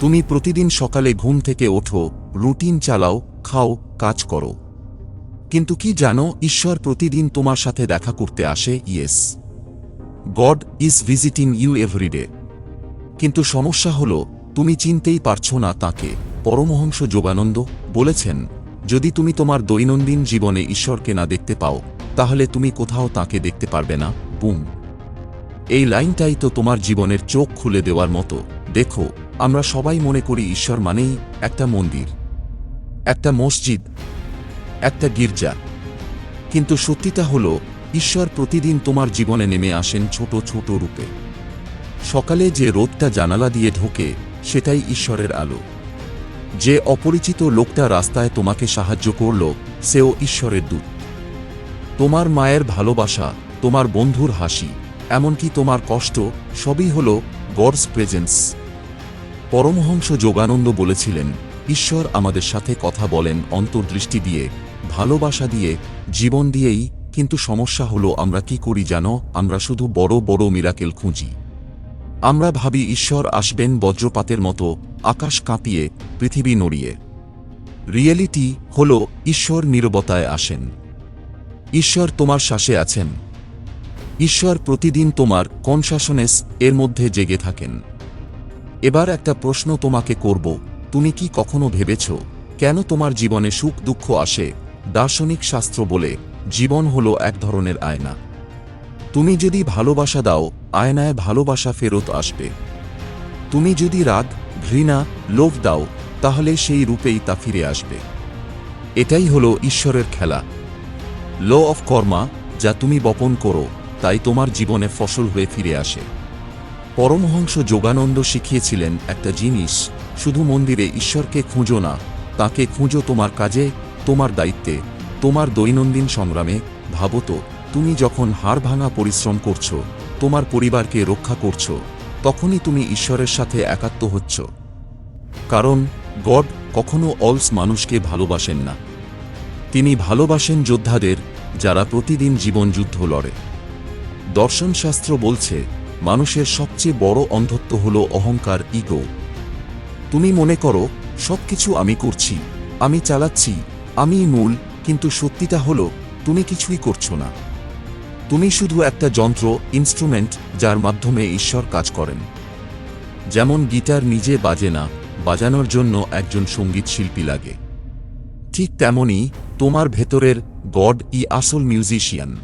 তুমি প্রতিদিন সকালে ঘুম থেকে ওঠো, রুটিন চালাও, খাও, কাজ করো। কিন্তু কি জানো, ঈশ্বর প্রতিদিন তোমার সাথে দেখা করতে আসে, yes. God is visiting you everyday কিন্তু সমস্যা হল, তুমি চিনতেই পারছ না তাকে। পরমহংস যোগানন্দ বলেছেন, যদি তুমি তোমার দৈনন্দিন জীবনে ঈশ্বরকে না দেখতে পাও, তাহলে তুমি কোথাও তাকে দেখতে পারবে না। বুম। এই লাইনটাই তো তোমার জীবনের চোখ খুলে দেওয়ার মতো। দেখো, আমরা সবাই মনে করি ঈশ্বর মানেই একটা মন্দির, একটা মসজিদ, একটা গির্জা। কিন্তু সত্যিটা হল, ঈশ্বর প্রতিদিন তোমার জীবনে নেমে আসেন ছোট ছোট রূপে। সকালে যে রোদটা জানালা দিয়ে ঢোকে, সেটাই ঈশ্বরের আলো। যে অপরিচিত লোকটা রাস্তায় তোমাকে সাহায্য করল, সেও ঈশ্বরের দূত। তোমার মায়ের ভালোবাসা, তোমার বন্ধুর হাসি, এমনকি তোমার কষ্ট, সবই হল গডস প্রেজেন্স। পরমহংস যোগানন্দ বলেছিলেন, ঈশ্বর আমাদের সাথে কথা বলেন, অন্তর্দৃষ্টি দিয়ে, ভালোবাসা দিয়ে, জীবন দিয়েই, কিন্তু সমস্যা হলো আমরা কি করি জানো? আমরা শুধু বড় বড় মিরাকেল খুঁজি। আমরা ভাবি ঈশ্বর আসবেন বজ্রপাতের মতো, আকাশ কাঁপিয়ে, পৃথিবী নড়িয়ে। রিয়েলিটি হল ঈশ্বর নীরবতায় আসেন। ঈশ্বর তোমার শ্বাসে আছেন। ঈশ্বর প্রতিদিন তোমার কনশাসনেস এর মধ্যে জেগে থাকেন। এবার একটা প্রশ্ন তোমাকে করব, তুমি কি কখনো ভেবেছ, কেন তোমার জীবনে সুখ দুঃখ আসে? দার্শনিক শাস্ত্র বলে, জীবন হলো এক ধরনের আয়না। তুমি যদি ভালোবাসা দাও, আয়নায় ভালোবাসা ফেরত আসবে। তুমি যদি রাগ, ঘৃণা, লোভ দাও, তাহলে সেই রূপেই তা ফিরে আসবে। এটাই হলো ঈশ্বরের খেলা। ল অফ কর্মা যা তুমি বপন করো, তাই তোমার জীবনে ফসল হয়ে ফিরে আসে। পরমহংস যোগানন্দ শিখিয়েছিলেন একটা জিনিস, শুধু মন্দিরে ঈশ্বরকে খুঁজো না, তাকে খুঁজো তোমার কাজে, তোমার দায়িত্বে, তোমার দৈনন্দিন সংগ্রামে, ভাবো তো, তুমি যখন হাড় ভাঙা পরিশ্রম করছ, তোমার পরিবারকে রক্ষা করছ, তখনই তুমি ঈশ্বরের সাথে একাত্ম হচ্ছ। কারণ, গড কখনো অলস মানুষকে ভালোবাসেন না। তিনি ভালোবাসেন যোদ্ধাদের, যারা প্রতিদিন জীবন যুদ্ধ লড়ে। দর্শনশাস্ত্র বলছে মানুষের সবচেয়ে বড় অন্ধত্ব হল অহংকার, ইগো। তুমি মনে করো, সবকিছু আমি করছি, আমি চালাচ্ছি আমি মূল, কিন্তু সত্যিটা হলো, তুমি কিছুই করছ না। তুমি শুধু একটা যন্ত্র ইনস্ট্রুমেন্ট যার মাধ্যমে ঈশ্বর কাজ করেন। যেমন গিটার নিজে বাজে না, বাজানোর জন্য একজন সংগীত শিল্পী লাগে। ঠিক তেমনই তোমার ভেতরের গড ই আসল মিউজিশিয়ান।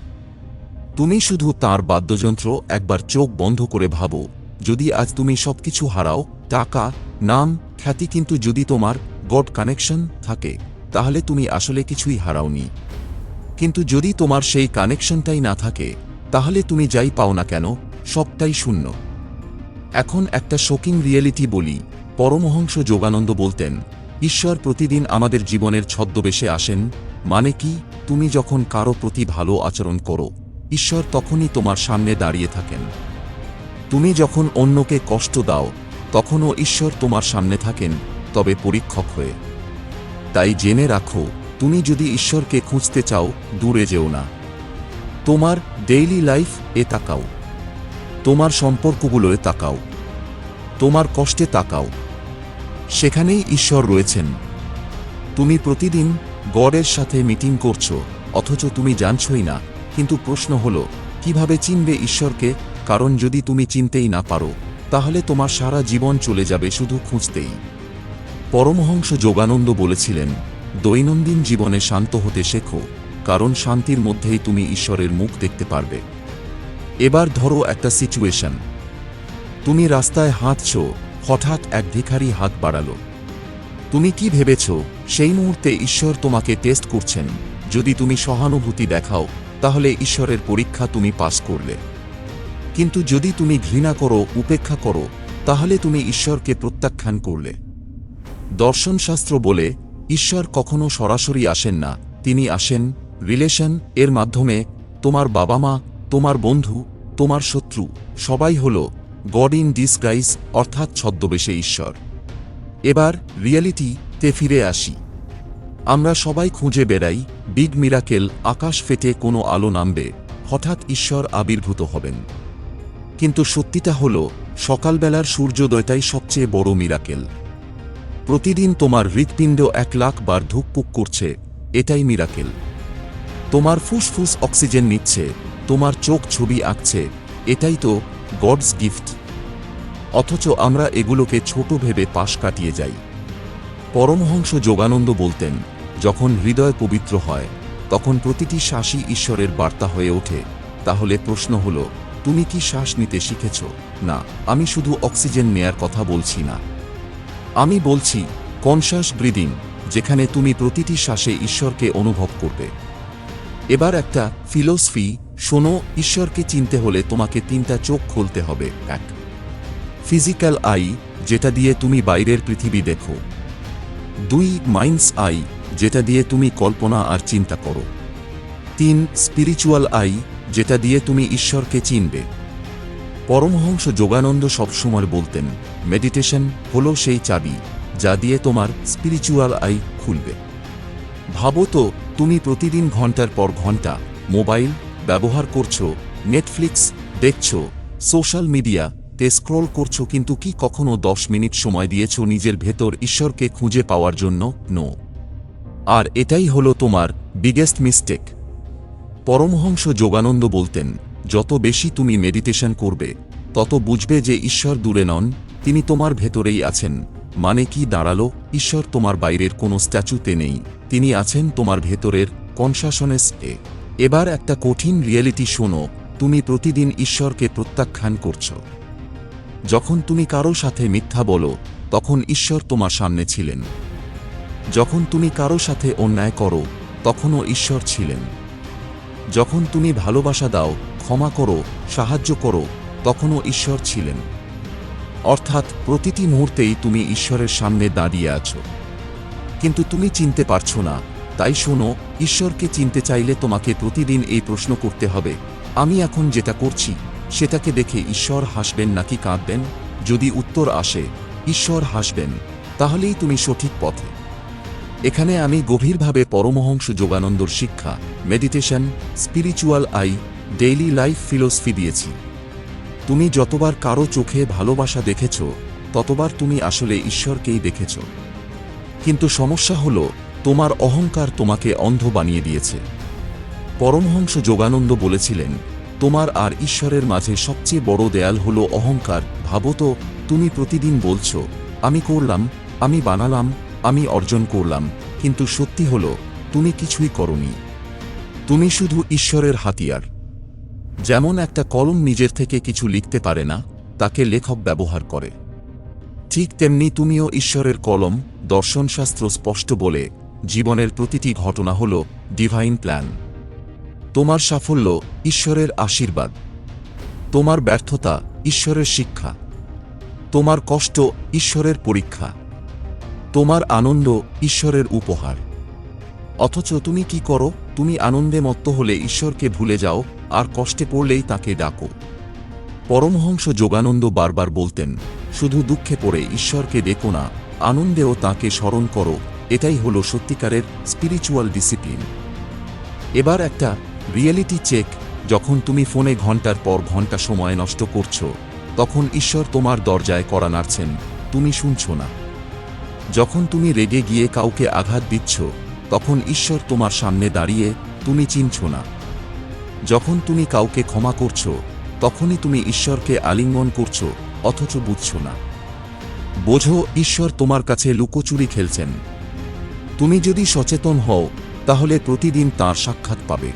তুমি শুধু তার বাদ্যযন্ত্র একবার চোখ বন্ধ করে ভাবো। যদি আজ তুমি সবকিছু হারাও, টাকা, নাম, খ্যাতি কিন্তু যদি তোমার গড কানেকশন থাকে, তাহলে তুমি আসলে কিছুই হারাওনি। কিন্তু যদি তোমার সেই কানেকশনটাই না থাকে, তাহলে তুমি যাই পাও না কেন, সবটাই শূন্য। এখন একটা শোকিং রিয়েলিটি বলি। পরমহংস যোগানন্দ বলতেন, ঈশ্বর প্রতিদিন আমাদের জীবনের ছদ্মবেশে আসেন মানে কি, তুমি যখন কারও প্রতি ভালো আচরণ করো ঈশ্বর তখনই তোমার সামনে দাঁড়িয়ে থাকেন। তুমি যখন অন্যকে কষ্ট দাও, তখনও ঈশ্বর তোমার সামনে থাকেন, তবে পরীক্ষক হয়ে। তাই জেনে রাখো, তুমি যদি ঈশ্বরকে খুঁজতে চাও, দূরে যেও না। তোমার ডেইলি লাইফ এ তাকাও। তোমার সম্পর্কগুলোয় তাকাও। তোমার কষ্টে তাকাও। সেখানেই ঈশ্বর রয়েছেন। তুমি প্রতিদিন গডের সাথে মিটিং করছ, অথচ তুমি জানছই না। কিন্তু প্রশ্ন হল, কীভাবে চিনবে ঈশ্বরকে? কারণ যদি তুমি চিনতেই না পারো, তাহলে তোমার সারা জীবন চলে যাবে শুধু খুঁজতেই। পরমহংস যোগানন্দ বলেছিলেন, দৈনন্দিন জীবনে শান্ত হতে শেখো, কারণ শান্তির মধ্যেই তুমি ঈশ্বরের মুখ দেখতে পারবে। এবার ধরো একটা সিচুয়েশন তুমি রাস্তায় হাঁটছ, হঠাৎ এক ভিখারি হাত বাড়ালো। তুমি কি ভেবেছ, সেই মুহূর্তে ঈশ্বর তোমাকে টেস্ট করছেন, যদি তুমি সহানুভূতি দেখাও? তাহলে ঈশ্বরের পরীক্ষা তুমি পাস করলে। কিন্তু যদি তুমি ঘৃণা করো, উপেক্ষা করো, তাহলে তুমি ঈশ্বরকে প্রত্যাখ্যান করলে। দর্শনশাস্ত্র বলে, ঈশ্বর কখনো সরাসরি আসেন না, তিনি আসেন, রিলেশন, এর মাধ্যমে, তোমার বাবা মা তোমার বন্ধু, তোমার শত্রু, সবাই হল, গড ইন ডিসগাইজ, অর্থাৎ ছদ্মবেশে ঈশ্বর। এবার রিয়েলিটি তে ফিরে আসি। আমরা সবাই খুঁজে বেড়াই, বিগ মিরাকেল আকাশ ফেটে কোনো আলো নামবে, হঠাৎ ঈশ্বর আবির্ভূত হবেন। কিন্তু সত্যিটা হল, সকালবেলার সূর্যোদয়টাই সবচেয়ে বড় মিরাকেল। প্রতিদিন তোমার হৃৎপিণ্ড এক লাখ বার ধুকপুক করছে, এটাই মিরাকেল। তোমার ফুসফুস অক্সিজেন নিচ্ছে, তোমার চোখ ছবি আঁকছে, এটাই তো গডস গিফট। অথচ আমরা এগুলোকে ছোট ভেবে পাশ কাটিয়ে যাই। পরমহংস যোগানন্দ বলতেন যখন হৃদয় পবিত্র হয়, তখন প্রতিটি শ্বাসই ঈশ্বরের বার্তা হয়ে ওঠে। তাহলে প্রশ্ন হল, তুমি কি শ্বাস নিতে শিখেছ? না, আমি শুধু অক্সিজেন নেয়ার কথা বলছি না। আমি বলছি কনশ্বাস ব্রিদিং, যেখানে তুমি প্রতিটি শ্বাসে ঈশ্বরকে অনুভব করবে। এবার একটা ফিলোসফি শোনো, ঈশ্বরকে চিনতে হলে তোমাকে তিনটা চোখ খুলতে হবে। এক, ফিজিক্যাল আই, যেটা দিয়ে তুমি বাইরের পৃথিবী দেখো। দুই, মাইন্ডস আই যেটা দিয়ে তুমি কল্পনা আর চিন্তা করো। তিন স্পিরিচুয়াল আই যেটা দিয়ে তুমি ঈশ্বরকে চিনবে। পরমহংস যোগানন্দ সবসময় বলতেন মেডিটেশন হলো সেই চাবি, যা দিয়ে তোমার স্পিরিচুয়াল আই খুলবে। ভাবো তো, তুমি প্রতিদিন ঘণ্টার পর ঘণ্টা মোবাইল ব্যবহার করছ নেটফ্লিক্স দেখছ সোশ্যাল মিডিয়া তে স্ক্রল করছ, কিন্তু কি কখনো দশ মিনিট সময় দিয়েছ নিজের ভেতর ঈশ্বরকে খুঁজে পাওয়ার জন্য? নো আর এটাই হলো তোমার বিগেস্ট মিস্টেক পরমহংস যোগানন্দ বলতেন, যত বেশি তুমি মেডিটেশন করবে, তত বুঝবে যে ঈশ্বর দূরে নন, তিনি তোমার ভেতরেই আছেন। মানে কি দাঁড়াল? ঈশ্বর তোমার বাইরের কোনো স্ট্যাচুতে নেই, তিনি আছেন তোমার ভেতরের কনশাসনেস এ এবার একটা কঠিন রিয়েলিটি শোনো, তুমি প্রতিদিন ঈশ্বরকে প্রত্যাখ্যান করছ। যখন তুমি কারও সাথে মিথ্যা বলো, তখন ঈশ্বর তোমার সামনে ছিলেন। যখন তুমি কারও সাথে অন্যায় করো, তখনও ঈশ্বর ছিলেন। যখন তুমি ভালোবাসা দাও, ক্ষমা করো, সাহায্য করো, তখনও ঈশ্বর ছিলেন। অর্থাৎ প্রতিটি মুহূর্তেই তুমি ঈশ্বরের সামনে দাঁড়িয়ে আছো। কিন্তু তুমি চিনতে পারছ না, তাই শোনো, ঈশ্বরকে চিনতে চাইলে তোমাকে প্রতিদিন এই প্রশ্ন করতে হবে, আমি এখন যেটা করছি, সেটাকে দেখে ঈশ্বর হাসবেন নাকি কাঁদবেন? যদি উত্তর আসে, ঈশ্বর হাসবেন। তাহলেই তুমি সঠিক পথে। এখানে আমি গভীরভাবে পরমহংস যোগানন্দর শিক্ষা meditation spiritual I daily life philosophy দিয়েছি। তুমি যতবার কারও চোখে ভালোবাসা দেখেছ, ততবার তুমি আসলে ঈশ্বরকেই দেখেছ। কিন্তু সমস্যা হল, তোমার অহংকার তোমাকে অন্ধ বানিয়ে দিয়েছে। পরমহংস যোগানন্দ বলেছিলেন, তোমার আর ঈশ্বরের মাঝে সবচেয়ে বড় দেয়াল হল অহংকার। ভাবো তো, তুমি প্রতিদিন বলছো, আমি করলাম, আমি বানালাম আমি অর্জন করলাম, কিন্তু সত্যি হল, তুমি কিছুই করনি। তুমি শুধু ঈশ্বরের হাতিয়ার। যেমন একটা কলম নিজের থেকে কিছু লিখতে পারে না, তাকে লেখক ব্যবহার করে। ঠিক তেমনি তুমিও ঈশ্বরের কলম, দর্শনশাস্ত্র স্পষ্ট বলে, জীবনের প্রতিটি ঘটনা হল ডিভাইন প্ল্যান তোমার সাফল্য, ঈশ্বরের আশীর্বাদ। তোমার ব্যর্থতা, ঈশ্বরের শিক্ষা। তোমার কষ্ট, ঈশ্বরের পরীক্ষা। তোমার আনন্দ ঈশ্বরের উপহার। অথচ তুমি কি করো? তুমি আনন্দে মত্ত হলে ঈশ্বরকে ভুলে যাও, আর কষ্টে পড়লেই তাকে ডাকো। পরমহংস যোগানন্দ বারবার বলতেন, শুধু দুঃখে পড়ে ঈশ্বরকে দেখো না, আনন্দেও তাকে স্মরণ করো, এটাই হলো সত্যিকারের স্পিরিচুয়াল ডিসিপ্লিন এবার একটা রিয়েলিটি চেক যখন তুমি ফোনে ঘণ্টার পর ঘণ্টা সময় নষ্ট করছ, তখন ঈশ্বর তোমার দরজায় করা নাড়ছেন, তুমি শুনছ না। যখন তুমি রেগে গিয়ে কাউকে আঘাত দিচ্ছ, তখন ঈশ্বর তোমার সামনে দাঁড়িয়ে তুমি চিনছ না। যখন তুমি কাউকে ক্ষমা করছ, তখনই তুমি ঈশ্বরকে আলিঙ্গন করছ, অথচ বুঝছ না। বোঝো, ঈশ্বর তোমার কাছে লুকোচুরি খেলছেন। তুমি যদি সচেতন হও, তাহলে প্রতিদিন তার সাক্ষাৎ পাবে।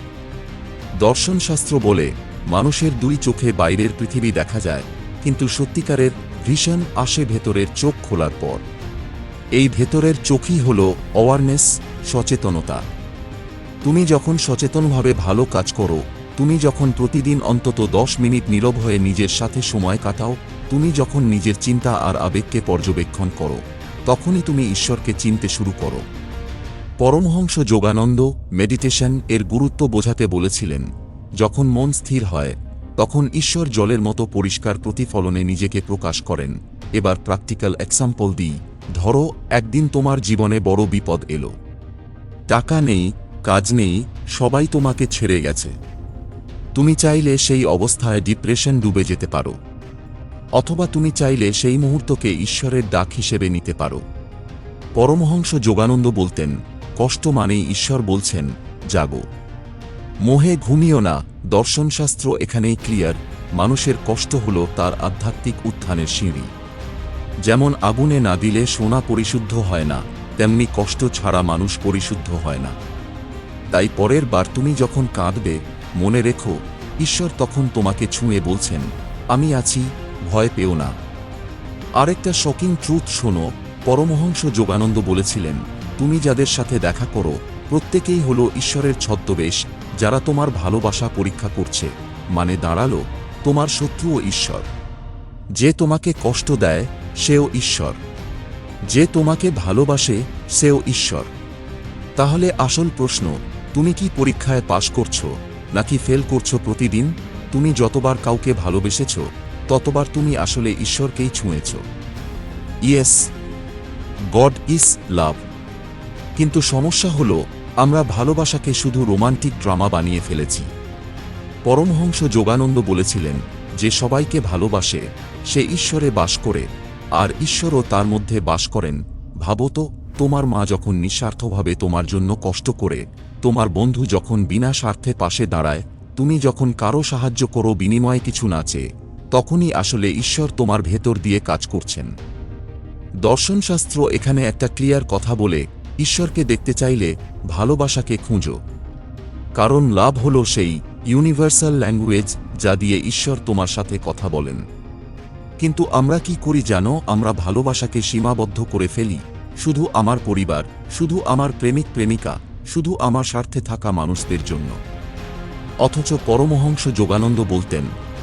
দর্শনশাস্ত্র বলে, মানুষের দুই চোখে বাইরের পৃথিবী দেখা যায়, কিন্তু সত্যিকারের ভীষণ আসে ভেতরের চোখ খোলার পর। এই ভেতরের চোখই হল অওয়ারনেস সচেতনতা। তুমি যখন সচেতনভাবে ভালো কাজ করো, তুমি যখন প্রতিদিন অন্তত দশ মিনিট নীরব হয়ে নিজের সাথে সময় কাটাও, তুমি যখন নিজের চিন্তা আর আবেগকে পর্যবেক্ষণ করো, তখনই তুমি ঈশ্বরকে চিনতে শুরু করো। পরমহংস যোগানন্দ মেডিটেশন এর গুরুত্ব বোঝাতে বলেছিলেন, যখন মন স্থির হয়, তখন ঈশ্বর জলের মতো পরিষ্কার প্রতিফলনে নিজেকে প্রকাশ করেন। এবার প্র্যাকটিক্যাল এক্সাম্পল দিই। ধরো, একদিন তোমার জীবনে বড় বিপদ এলো। টাকা নেই, কাজ নেই, সবাই তোমাকে ছেড়ে গেছে। তুমি চাইলে সেই অবস্থায় ডিপ্রেশন ডুবে যেতে পারো। অথবা তুমি চাইলে সেই মুহূর্তকে ঈশ্বরের ডাক হিসেবে নিতে পারো। পরমহংস যোগানন্দ বলতেন, কষ্ট মানেই ঈশ্বর বলছেন, জাগো। মোহে ঘুমিও না, দর্শনশাস্ত্র এখানেই ক্লিয়ার, মানুষের কষ্ট হল তার আধ্যাত্মিক উত্থানের সিঁড়ি। যেমন আগুনে না দিলে সোনা পরিশুদ্ধ হয় না, তেমনি কষ্ট ছাড়া মানুষ পরিশুদ্ধ হয় না। তাই পরের বার তুমি যখন কাঁদবে, মনে রেখো, ঈশ্বর তখন তোমাকে ছুঁয়ে বলছেন, আমি আছি, ভয় পেও না। আরেকটা শকিং ট্রুথ শোনো, পরমহংস যোগানন্দ বলেছিলেন, তুমি যাদের সাথে দেখা করো, প্রত্যেকেই হলো ঈশ্বরের ছদ্মবেশ, যারা তোমার ভালোবাসা পরীক্ষা করছে মানে দাঁড়াল, তোমার শত্রুও ঈশ্বর। যে তোমাকে কষ্ট দেয় সেও ঈশ্বর। যে তোমাকে ভালোবাসে, সেও ঈশ্বর। তাহলে আসল প্রশ্ন, তুমি কি পরীক্ষায় পাশ করছ, নাকি ফেল করছ প্রতিদিন? তুমি যতবার কাউকে ভালোবেসেছ, ততবার তুমি আসলে ঈশ্বরকেই ছুঁয়েছ। Yes, God is love. কিন্তু সমস্যা হলো, আমরা ভালোবাসাকে শুধু রোমান্টিক ড্রামা বানিয়ে ফেলেছি। পরমহংস যোগানন্দ বলেছিলেন যে সবাইকে ভালোবাসে, সে ঈশ্বরে বাস করে। আর ঈশ্বরও তার মধ্যে বাস করেন ভাবো তো তোমার মা যখন নিঃস্বার্থভাবে তোমার জন্য কষ্ট করে, তোমার বন্ধু যখন বিনা স্বার্থে পাশে দাঁড়ায়, তুমি যখন কারও সাহায্য করো বিনিময়ে কিছু না চেয়ে, তখনই আসলে ঈশ্বর তোমার ভেতর দিয়ে কাজ করছেন। দর্শনশাস্ত্র এখানে একটা ক্লিয়ার কথা বলে, ঈশ্বরকে দেখতে চাইলে ভালোবাসাকে খুঁজো। কারণ লাভ হল সেই ইউনিভার্সাল ল্যাঙ্গুয়েজ যা দিয়ে ঈশ্বর তোমার সাথে কথা বলেন। কিন্তু আমরা কি করি জানো, আমরা ভালোবাসাকে সীমাবদ্ধ করে ফেলি। শুধু আমার পরিবার, শুধু আমার প্রেমিক প্রেমিকা, শুধু আমার স্বার্থে থাকা মানুষদের জন্য। অথচ পরমহংস যোগানন্দ বলতেন,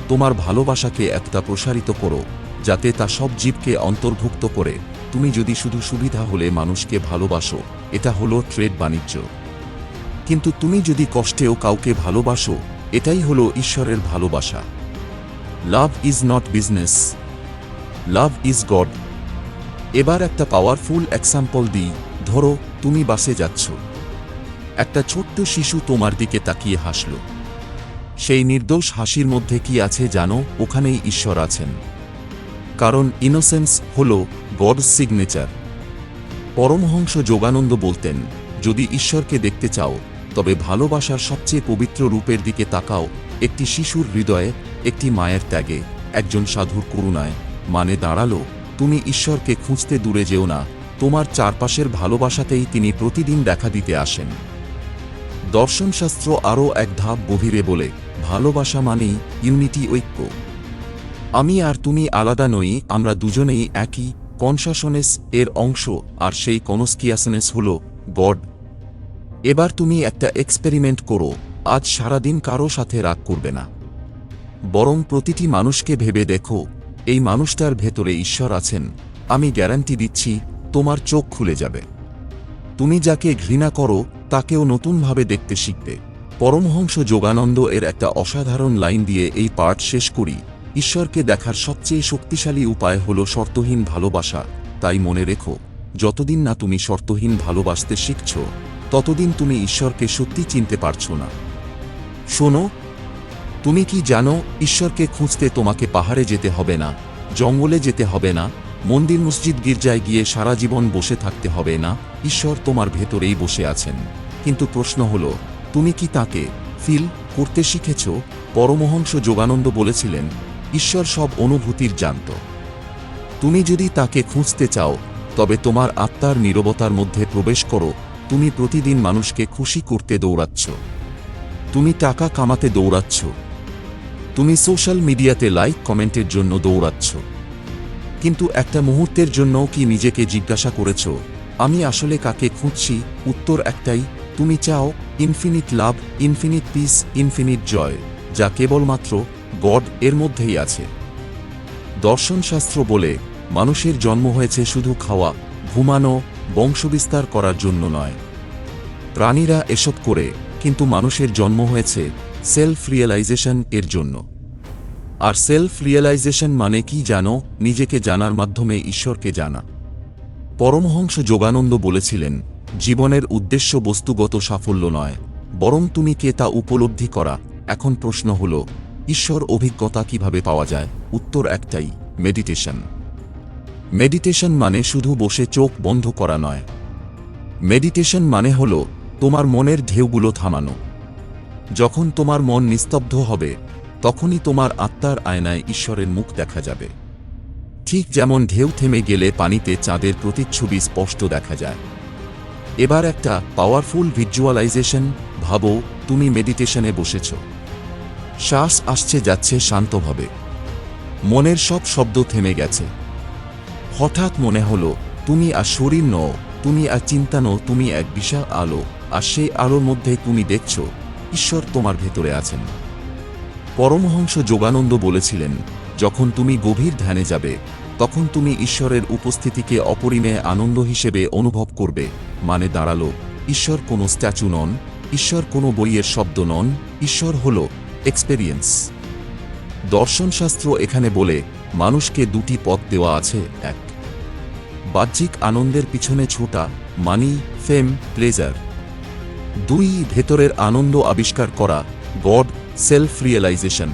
তোমার ভালোবাসাকে একটা প্রসারিত করো, যাতে তা সব জীবকে অন্তর্ভুক্ত করে। তুমি যদি শুধু সুবিধা হলে মানুষকে ভালোবাসো, এটা হলো ট্রেড বাণিজ্য। কিন্তু তুমি যদি কষ্টেও কাউকে ভালোবাসো, এটাই হলো ঈশ্বরের ভালোবাসা। Love is not business. Love is God এবার একটা পাওয়ারফুল এক্সাম্পল দিই। ধরো, তুমি বাসে যাচ্ছ। একটা ছোট্ট শিশু তোমার দিকে তাকিয়ে হাসল। সেই নির্দোষ হাসির মধ্যে কি আছে জানো? ওখানেই ঈশ্বর আছেন। কারণ ইনোসেন্স হল গড সিগনেচার পরমহংস যোগানন্দ বলতেন, যদি ঈশ্বরকে দেখতে চাও, তবে ভালোবাসার সবচেয়ে পবিত্র রূপের দিকে তাকাও। একটি শিশুর হৃদয়ে, একটি মায়ের ত্যাগে, একজন সাধুর করুণায়। মানে দাঁড়াল, তুমি ঈশ্বরকে খুঁজতে দূরে যেও না, তোমার চারপাশের ভালোবাসাতেই তিনি প্রতিদিন দেখা দিতে আসেন। দর্শনশাস্ত্র আরও এক ধাপ গভীরে বলে, ভালোবাসা মানেই ইউনিটি ঐক্য। আমি আর তুমি আলাদা নই, আমরা দুজনেই একই কনশাসনেস এর অংশ, আর সেই কনস্কিয়াসনেস হল গড। এবার তুমি একটা এক্সপেরিমেন্ট করো, আজ সারাদিন কারও সাথে রাগ করবে না। বরং প্রতিটি মানুষকে ভেবে দেখো এই মানুষটার ভেতরে ঈশ্বর আছেন, আমি গ্যারান্টি দিচ্ছি, তোমার চোখ খুলে যাবে। তুমি যাকে ঘৃণা করো, তাকেও নতুনভাবে দেখতে শিখবে। পরমহংস যোগানন্দ এর একটা অসাধারণ লাইন দিয়ে এই পাঠ শেষ করি। ঈশ্বরকে দেখার সবচেয়ে শক্তিশালী উপায় হল শর্তহীন ভালোবাসা। তাই মনে রেখো, যতদিন না তুমি শর্তহীন ভালোবাসতে শিখছ, ততদিন তুমি ঈশ্বরকে সত্যি চিনতে পারছ না। শোনো তুমি কি জানো, ঈশ্বরকে খুঁজতে তোমাকে পাহাড়ে যেতে হবে না, জঙ্গলে যেতে হবে না, মন্দির মসজিদ গির্জায় গিয়ে সারা জীবন বসে থাকতে হবে না? ঈশ্বর তোমার ভেতরেই বসে আছেন। কিন্তু প্রশ্ন হল, তুমি কি তাকে, ফিল, করতে শিখেছ? পরমহংস যোগানন্দ বলেছিলেন, ঈশ্বর সব অনুভূতির জানত। তুমি যদি তাকে খুঁজতে চাও, তবে তোমার আত্মার নীরবতার মধ্যে প্রবেশ করো, তুমি প্রতিদিন মানুষকে খুশি করতে দৌড়াচ্ছ। তুমি টাকা কামাতে দৌড়াচ্ছ। তুমি সোশ্যাল মিডিয়াতে লাইক কমেন্টের জন্য দৌড়াচ্ছ। কিন্তু একটা মুহূর্তের জন্যও কি নিজেকে জিজ্ঞাসা করেছ? আমি আসলে কাকে খুঁজছি? উত্তর একটাই, তুমি চাও infinite love, infinite peace, infinite joy, যা কেবলমাত্র গড এর মধ্যেই আছে। দর্শনশাস্ত্র বলে, মানুষের জন্ম হয়েছে শুধু খাওয়া, ঘুমানো, বংশবিস্তার করার জন্য নয়। প্রাণীরা এসব করে, কিন্তু মানুষের জন্ম হয়েছে সেলফ রিয়েলাইজেশন এর জন্য। আর সেলফ রিয়েলাইজেশন মানে কি জানো? নিজেকে জানার মাধ্যমে ঈশ্বরকে জানা। পরমহংস যোগানন্দ বলেছিলেন, জীবনের উদ্দেশ্য বস্তুগত সাফল্য নয়, বরং তুমি কে তা উপলব্ধি করা। এখন প্রশ্ন হল, ঈশ্বর অভিজ্ঞতা কীভাবে পাওয়া যায়? উত্তর একটাই মেডিটেশন মেডিটেশন মানে শুধু বসে চোখ বন্ধ করা নয়। মেডিটেশন মানে হল, তোমার মনের ঢেউগুলো থামানো। যখন তোমার মন নিস্তব্ধ হবে, তখনই তোমার আত্মার আয়নায় ঈশ্বরের মুখ দেখা যাবে। ঠিক যেমন ঢেউ থেমে গেলে পানিতে চাঁদের প্রতিচ্ছবি স্পষ্ট দেখা যায়। এবার একটা পাওয়ারফুল ভিজুয়ালাইজেশন ভাবো, তুমি মেডিটেশনে বসেছ। শ্বাস আসছে যাচ্ছে শান্তভাবে। মনের সব শব্দ থেমে গেছে। হঠাৎ মনে হলো, তুমি আর শরীর নও, তুমি আর চিন্তা নও, তুমি এক বিশাল আলো, আর সেই আলোর মধ্যে তুমি দেখছ ঈশ্বর তোমার ভেতরে আছেন। পরমহংস যোগানন্দ বলেছিলেন, যখন তুমি গভীর ধ্যানে যাবে, তখন তুমি ঈশ্বরের উপস্থিতিকে অপরিমেয় আনন্দ হিসেবে অনুভব করবে। মানে দাঁড়াল, ঈশ্বর কোনো স্ট্যাচু নন, ঈশ্বর কোনো বইয়ের শব্দ নন, ঈশ্বর হল এক্সপেরিয়েন্স। দর্শনশাস্ত্র এখানে বলে, মানুষকে দুটি পথ দেওয়া আছে, এক। বাহ্যিক আনন্দের পিছনে ছোটা, মানি, ফেম, প্লেজার। দুই ভেতরের আনন্দ আবিষ্কার করা গড সেলফ রিয়েলাইজেশন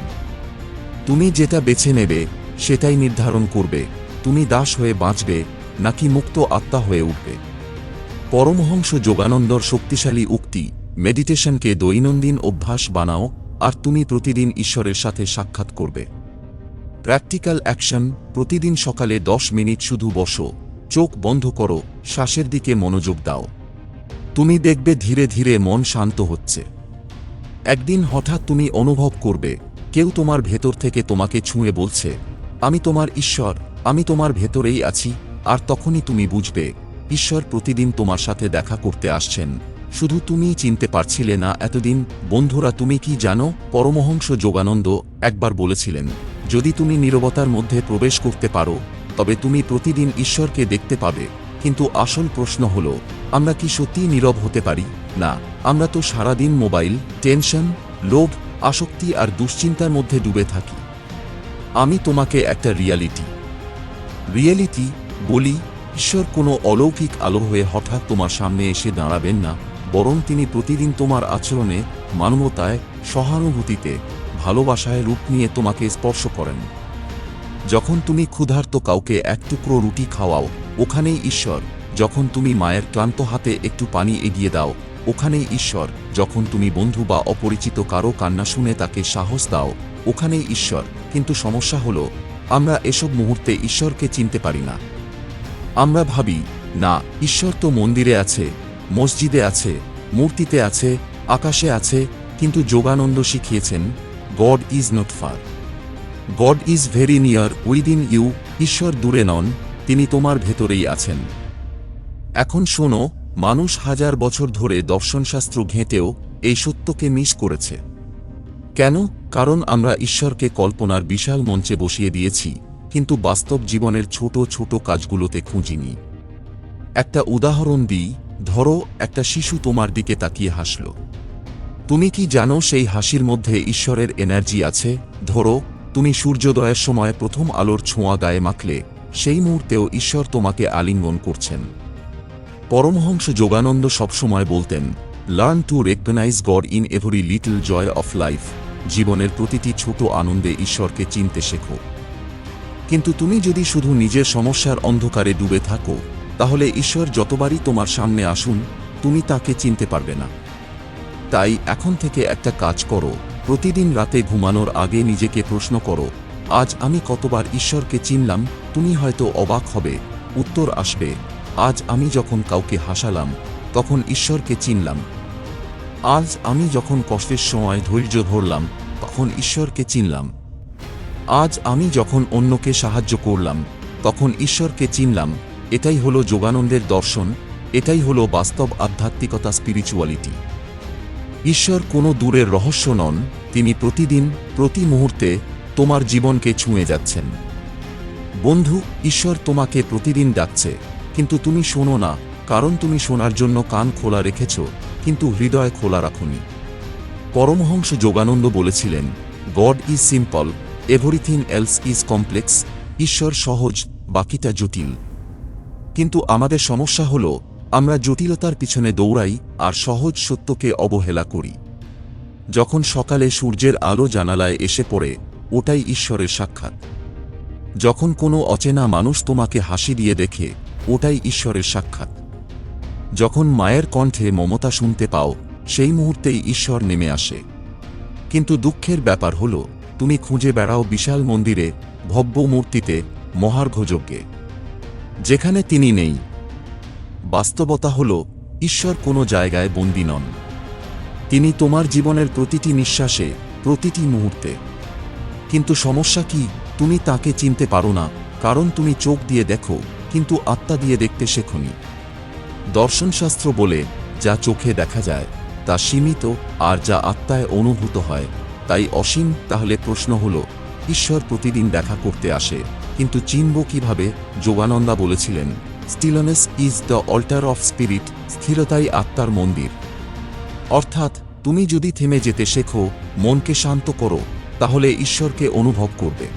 তুমি যেটা বেছে নেবে, সেটাই নির্ধারণ করবে। তুমি দাস হয়ে বাঁচবে, নাকি মুক্ত আত্মা হয়ে উঠবে। পরমহংস যোগানন্দর শক্তিশালী উক্তি, মেডিটেশনকে দৈনন্দিন অভ্যাস বানাও, আর তুমি প্রতিদিন ঈশ্বরের সাথে সাক্ষাৎ করবে। প্র্যাকটিক্যাল অ্যাকশন, প্রতিদিন সকালে দশ মিনিট শুধু বসো, চোখ বন্ধ করো, শ্বাসের দিকে মনোযোগ দাও। তুমি দেখবে ধীরে ধীরে মন শান্ত হচ্ছে। একদিন হঠাৎ তুমি অনুভব করবে, কেউ তোমার ভেতর থেকে তোমাকে ছুঁয়ে বলছে, আমি তোমার ঈশ্বর, আমি তোমার ভেতরেই আছি। আর তখনই তুমি বুঝবে, ঈশ্বর প্রতিদিন তোমার সাথে দেখা করতে আসছেন। শুধু তুমিই চিনতে পারছিলে না এতদিন, বন্ধুরা তুমি কি জানো? পরমহংস যোগানন্দ একবার বলেছিলেন, যদি তুমি নীরবতার মধ্যে প্রবেশ করতে পারো, তবে তুমি প্রতিদিন ঈশ্বরকে দেখতে পাবে। কিন্তু আসল প্রশ্ন হল আমরা কি সত্যিই নীরব হতে পারি? না, আমরা তো সারাদিন মোবাইল, টেনশন, লোভ, আসক্তি আর দুশ্চিন্তার মধ্যে ডুবে থাকি। আমি তোমাকে একটা রিয়ালিটি। রিয়েলিটি, বলি, ঈশ্বর কোনো অলৌকিক আলো হয়ে হঠাৎ তোমার সামনে এসে দাঁড়াবেন না, বরং তিনি প্রতিদিন তোমার আচরণে, মানবতায়, সহানুভূতিতে, ভালোবাসায় রূপ নিয়ে তোমাকে স্পর্শ করেন। যখন তুমি ক্ষুধার্ত কাউকে এক টুকরো রুটি খাওয়াও, ওখানেই ঈশ্বর যখন তুমি মায়ের ক্লান্ত হাতে একটু পানি এগিয়ে দাও, ওখানেই ঈশ্বর। যখন তুমি বন্ধু বা অপরিচিত কারও কান্না শুনে তাকে সাহস দাও, ওখানেই ঈশ্বর। কিন্তু সমস্যা হল, আমরা এসব মুহূর্তে ঈশ্বরকে চিনতে পারি না। আমরা ভাবি, না, ঈশ্বর তো মন্দিরে আছে, মসজিদে আছে, মূর্তিতে আছে, আকাশে আছে, কিন্তু যোগানন্দ শিখিয়েছেন God is not far God is very near within you ঈশ্বর দূরে নন, তিনি তোমার ভেতরেই আছেন। এখন শোনো, মানুষ হাজার বছর ধরে দর্শনশাস্ত্র ঘেঁটেও এই সত্যকে মিস করেছে। কেন? কারণ আমরা ঈশ্বরকে কল্পনার বিশাল মঞ্চে বসিয়ে দিয়েছি, কিন্তু বাস্তব জীবনের ছোট ছোট কাজগুলোতে খুঁজিনি। একটা উদাহরণ দিই, ধরো, একটা শিশু তোমার দিকে তাকিয়ে হাসল। তুমি কি জানো সেই হাসির মধ্যে ঈশ্বরের এনার্জি আছে? ধরো, তুমি সূর্যোদয়ের সময় প্রথম আলোর ছোঁয়া গায়ে মাখলে, সেই মুহূর্তেও ঈশ্বর তোমাকে আলিঙ্গন করছেন। পরমহংস যোগানন্দ সবসময় বলতেন learn to recognise God in every little joy of life জীবনের প্রতিটি ছোট আনন্দে ঈশ্বরকে চিনতে শেখো। কিন্তু তুমি যদি শুধু নিজের সমস্যার অন্ধকারে ডুবে থাকো, তাহলে ঈশ্বর যতবারই তোমার সামনে আসুন, তুমি তাকে চিনতে পারবে না। তাই এখন থেকে একটা কাজ করো, প্রতিদিন রাতে ঘুমানোর আগে নিজেকে প্রশ্ন করো, আজ আমি কতবার ঈশ্বরকে চিনলাম? তুমি হয়তো অবাক হবে। উত্তর আসবে আজ আমি যখন কাউকে হাসালাম, তখন ঈশ্বরকে চিনলাম। আজ আমি যখন কষ্টের সময় ধৈর্য ধরলাম, তখন ঈশ্বরকে চিনলাম। আজ আমি যখন অন্যকে সাহায্য করলাম, তখন ঈশ্বরকে চিনলাম। এটাই হলো যোগানন্দের দর্শন, এটাই হলো বাস্তব আধ্যাত্মিকতা স্পিরিচুয়ালিটি ঈশ্বর কোনো দূরের রহস্য নন, তিনি প্রতিদিন, প্রতি মুহূর্তে তোমার জীবনকে ছুঁয়ে যাচ্ছেন। বন্ধু, ঈশ্বর তোমাকে প্রতিদিন ডাকছে। কিন্তু তুমি শোনো না, কারণ তুমি শোনার জন্য কান খোলা রেখেছ, কিন্তু হৃদয় খোলা রাখুনি। পরমহংস যোগানন্দ বলেছিলেন God is simple everything else is complex ঈশ্বর সহজ, বাকিটা জটিল। কিন্তু আমাদের সমস্যা হল, আমরা জটিলতার পিছনে দৌড়াই আর সহজ সত্যকে অবহেলা করি। যখন সকালে সূর্যের আলো জানালায় এসে পড়ে, ওটাই ঈশ্বরের সাক্ষাৎ। যখন কোনো অচেনা মানুষ তোমাকে হাসি দিয়ে দেখে ওটাই ঈশ্বরের সাক্ষাৎ। যখন মায়ের কণ্ঠে মমতা শুনতে পাও, সেই মুহূর্তেই ঈশ্বর নেমে আসে। কিন্তু দুঃখের ব্যাপার হল, তুমি খুঁজে বেড়াও বিশাল মন্দিরে, ভব্য মূর্তিতে মহার্ঘযজ্ঞে যেখানে তিনি নেই। বাস্তবতা হল, ঈশ্বর কোনো জায়গায় বন্দী নন। তিনি তোমার জীবনের প্রতিটি নিঃশ্বাসে, প্রতিটি মুহূর্তে। কিন্তু সমস্যা কি, তুমি তাকে চিনতে পারো না, কারণ তুমি চোখ দিয়ে দেখো। কিন্তু আত্মা দিয়ে দেখতে শেখনি। দর্শনশাস্ত্র বলে, যা চোখে দেখা যায়, তা সীমিত আর যা আত্মায় অনুভূত হয়, তাই অসীম। তাহলে প্রশ্ন হল, ঈশ্বর প্রতিদিন দেখা করতে আসে, কিন্তু চিনব কীভাবে? যোগানন্দা বলেছিলেন stillness is the altar of spirit স্থিরতাই আত্মার মন্দির। অর্থাৎ, তুমি যদি থেমে যেতে শেখো, মনকে শান্ত করো, তাহলে ঈশ্বরকে অনুভব করবে।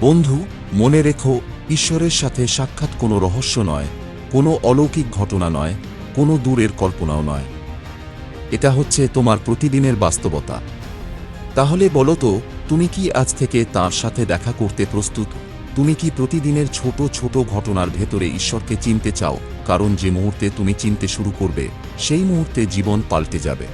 বন্ধু, মনে রেখো ঈশ্বরের সাথে সাক্ষাৎ কোনো রহস্য নয়, কোনো অলৌকিক ঘটনা নয়, কোনো দূরের কল্পনাও নয়। এটা হচ্ছে তোমার প্রতিদিনের বাস্তবতা। তাহলে বলো তো, তুমি কি আজ থেকে তার সাথে দেখা করতে প্রস্তুত? তুমি কি প্রতিদিনের ছোট ছোট ঘটনার ভেতরে ঈশ্বরকে চিনতে চাও? কারণ যে মুহূর্তে তুমি চিনতে শুরু করবে, সেই মুহূর্তে জীবন পাল্টে যাবে।